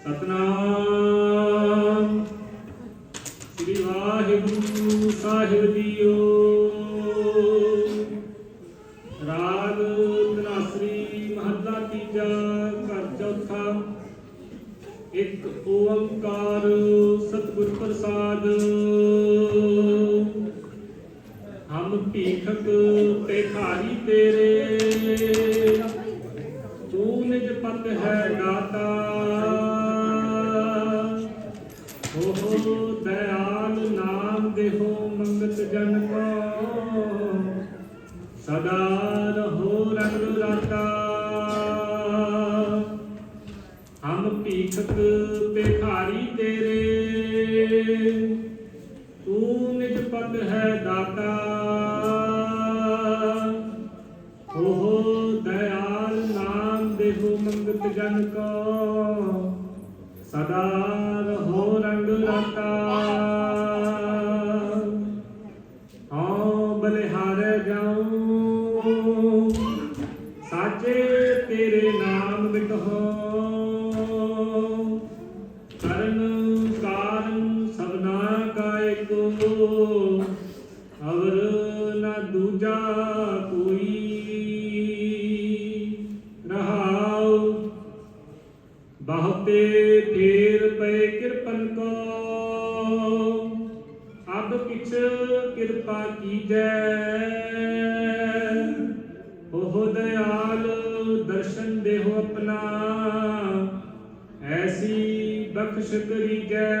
ਸਤਨਾਮ। ਸ੍ਰੀ ਵਾਹਿਗੁਰੂ ਸਾਹਿਬ ਜੀਓ। ਰਾਗ ਤਨਾਸਰੀ ਮਹੱਲਾ ਤੀਜਾ, ਘਰ ਚੌਥਾ। ਇੱਕ ਓੰਕਾਰ ਸਤਿਗੁਰ ਪ੍ਰਸਾਦ। ਹਮ ਭੀਖਕ ਭਿਖਾਰੀ ਤੇਰੇ। ਦੇਹੋ ਮੰਗਤ ਜਨ ਕੋ। ਸਦਾ ਰਹੋ ਰੰਗ ਰਾਤਾ ਹਮ ਭੀਖਕ ਭਿਖਾਰੀ ਤੇਰੇ। ਤੂੰ ਨਿਜ ਪਤ ਹੈ ਦਾਤਾ। ਹੋ ਹੋ ਦਇਆਲ ਨਾਮ ਦੇਹੋ ਮੰਗਤ ਜਨ ਕੋ। ਸਦਾ ਅਵਰ ਨਾ ਦੂਜਾ ਕੋਈ ਰਹਾਉ। ਬਹੁਤੇ ਫੇਰ ਪਏ ਕਿਰਪਨ ਕੋ। ਅਬ ਕਿਛ ਕਿਰਪਾ ਕੀਜੈ। ਉਹ ਦਇਆਲ ਦਰਸ਼ਨ ਦੇਹੋ ਆਪਣਾ। ਐਸੀ ਬਖਸ਼ ਕਰੀਜੈ।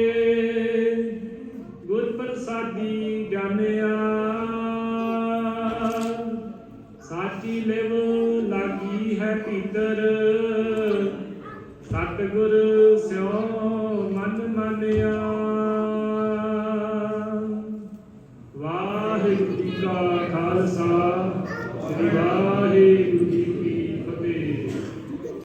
ਸਾਚੀ ਲਿਵ, ਲਾਗੀ ਹੈ ਪੀਤਰ। ਸਤਗੁਰ ਸਿਉ ਮਨ ਮੰਨਿਆ। ਵਾਹਿਗੁਰੂ ਜੀ ਕਾ ਖਾਲਸਾ, ਸ੍ਰੀ ਵਾਹਿਗੁਰੂ ਜੀ